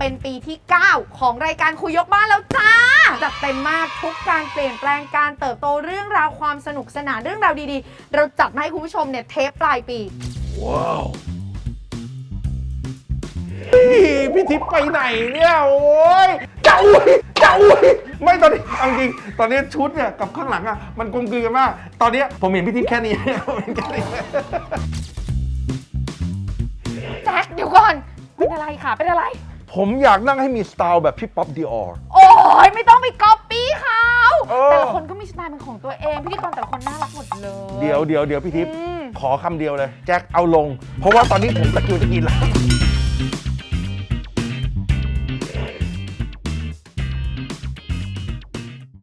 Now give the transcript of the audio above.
เป็นปีที่ 9 ของรายการคุยยกบ้านแล้วจ้า จัดเต็มมากทุกการเปลี่ยนแปลงการเติบโตเรื่องราวความสนุกสนานเรื่องราวดีๆ เราจัดมาให้คุณผู้ชมเนี่ยเทปปลายปีพี่พี่ทิพย์ไปไหนเนี่ยโอ้ยเจ้าอุ้ยเจ้าอุ้ยไม่ตอนนี้เอาจริงตอนนี้ชุดเนี่ยกับข้างหลังอะมันกลมกลืนกันมาก ตอนนี้ผมเห็นพี่ทิพย์แค่นี้ผมเห็นแค่นี้แจ็คเดี๋ยวก่อน เป็นอะไรคะเป็นอะไร ผมอยากนั่งให้มีสไตล์แบบพี่ป๊อปดีออร์ โอ้ยไม่ต้องไปก๊อปปี้เขาเออ แต่ละคนก็มีสไตล์เป็นของตัวเอง พิธีกรแต่ละคนน่ารักหมดเลยเดี๋ยวเดี๋ยวเดี๋ยวพี่ทิพย์อืม ขอคำเดียวเลย แจ็คเอาลง เพราะว่าตอนนี้ผมตะกิวตะกินแล้ว